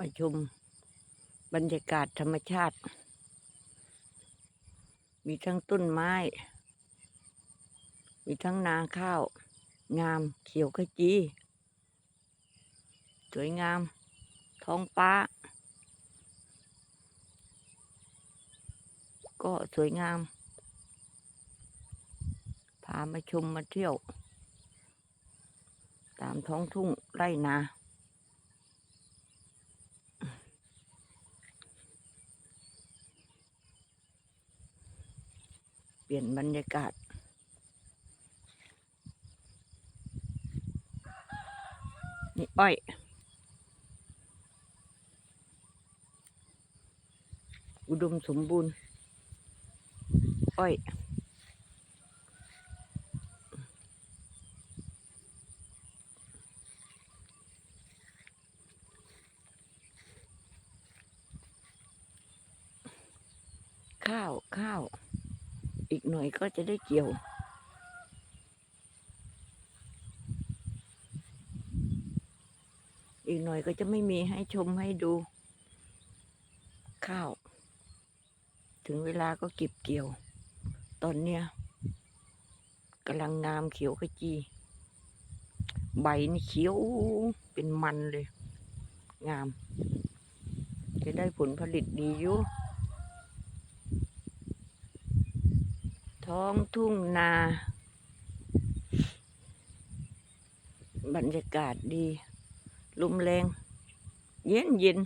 มาชมบรรยากาศธรรมชาติ มีทั้งต้นไม้ มีทั้งนาข้าว งามเขียวขจี สวยงาม ท้องฟ้า ก็สวยงาม พามาชมมาเที่ยว ตามท้องทุ่งไร่นา ปลี่ยนบรรยากาศ นี่อ้อย อุดมสมบูรณ์ อ้อย ข้าว ข้าว อีกหน่อยก็จะได้เกี่ยว อีกหน่อยก็จะไม่มีให้ชมให้ดู ข้าว ถึงเวลาก็เก็บเกี่ยว ตอนเนี้ยกำลังงามเขียวขจี ใบนี่เขียวเป็นมันเลย งาม จะได้ผลผลิตดีอยู่ ท้องทุ่งนา บรรยากาศดี ลมแรง เย็นเย็น